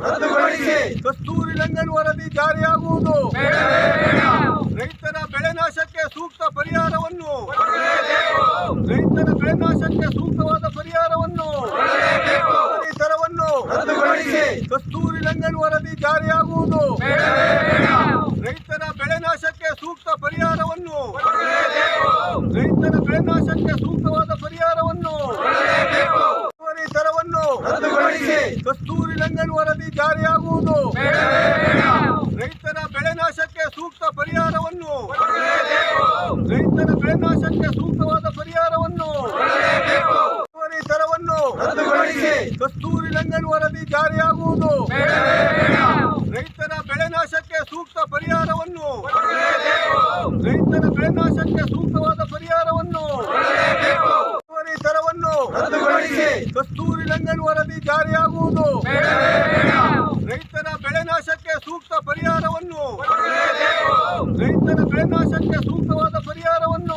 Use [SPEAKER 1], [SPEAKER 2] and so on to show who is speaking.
[SPEAKER 1] ರದ್ದುಗೊಳಿಸಿ. ಕಸ್ತೂರಿ ರಂಗನ್ ವರದಿ ಜಾರಿಯಾಗುವುದು. ರೈತರ ಬೆಳೆ ನಾಶಕ್ಕೆ ಸೂಕ್ತ ಪರಿಹಾರವನ್ನು. ರೈತರ ಬೆಳೆ ನಾಶಕ್ಕೆ ಸೂಕ್ತವಾದ ಪರಿಹಾರವನ್ನು. ದರವನ್ನು ರದ್ದುಗೊಳಿಸಿ. ಕಸ್ತೂರಿ ರಂಗನ್ ವರದಿ ಜಾರಿಯಾಗುವುದು. ರೈತರ ಬೆಳೆ ನಾಶಕ್ಕೆ ಸೂಕ್ತ ಪರಿಹಾರವನ್ನು. ರೈತರ ಬೆಳೆ ನಾಶಕ್ಕೆ ಕಸ್ತೂರಿ ರಂಗನ್ ವರದಿ ಜಾರಿಯಾಗುವುದು. ರೈತರ ಬೆಳೆ ನಾಶಕ್ಕೆ ಸೂಕ್ತ ಪರಿಹಾರವನ್ನು. ರೈತರ ಬೆಳೆ ನಾಶಕ್ಕೆ ಸೂಕ್ತವಾದ ಪರಿಹಾರವನ್ನು. ದರವನ್ನು ಕಸ್ತೂರಿ ರಂಗನ್ ವರದಿ ಜಾರಿಯಾಗುವುದು. ರೈತರ ಬೆಳೆ ನಾಶಕ್ಕೆ ಸೂಕ್ತ ಪರಿಹಾರವನ್ನು. ರೈತರ ಬೆಳೆ ನಾಶಕ್ಕೆ ಸೂಕ್ತವಾದ ಪರಿಹಾರವನ್ನು. ದರವನ್ನು ಕಸ್ತೂರಿ ರಂಗನ್ ವರದಿ ಸೂಕ್ತ ಪರಿಹಾರವನ್ನು. ರೈತರ ಬೆಳೆ ನಾಶಕ್ಕೆ ಸೂಕ್ತವಾದ ಪರಿಹಾರವನ್ನು